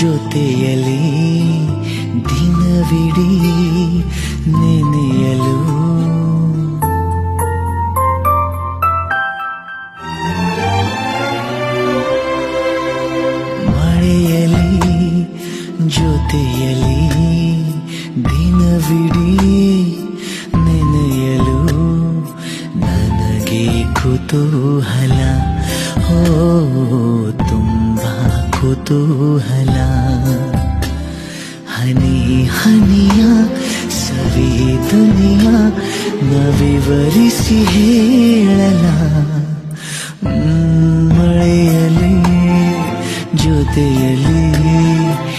ಜೊತೆಯಲಿ ದಿನವಿಡೀ ನೆನೆಯಲು. ಮಳೆಯಲಿ ಜೊತೆಯಲ್ಲಿ ದಿನವಿಡೀ ನೆನೆಯಲು ನನಗೆ ಕುತೂಹಲ. ಓ ಕುತೂಹಲ. ಹನಿ ಹನಿಯ ಸವಿದನಿಯ ನವಿವರಿಸಿ ಹೇಳಲ. ಹ್ಮ್, ಮಳೆಯಲಿ ಜೊತೆಯಲಿ ದಿನವಿಡೀ